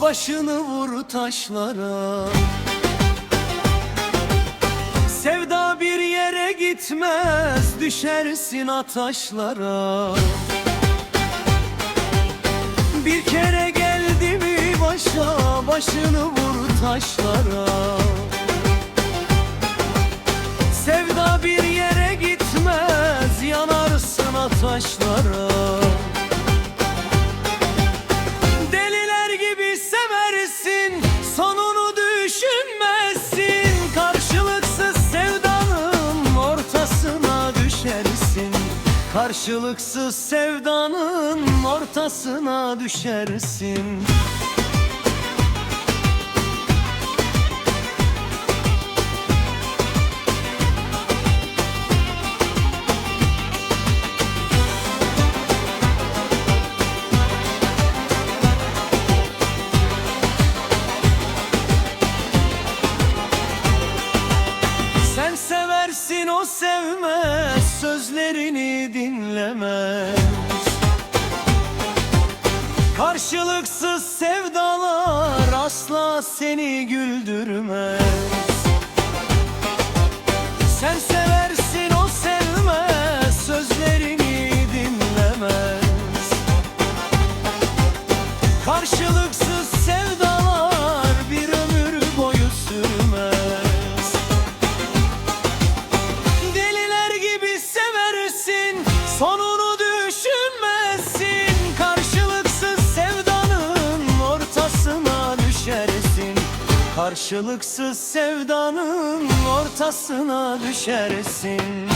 başını vur taşlara. Sevda bir yere gitmez düşersin ataşlara. Bir kere geldi mi başa başını vur taşlara. Sevda bir yere gitmez yanarsın ataşlara Karşılıksız sevdanın ortasına düşersin. Sen seversin o sevmez Sözlerini dinlemez. Karşılıksız sevdalar Asla seni güldürmez. Sen seversin o sevmez Sözlerini dinlemez. Karşılıksız sevdalar Karşılıksız sevdanın ortasına düşersin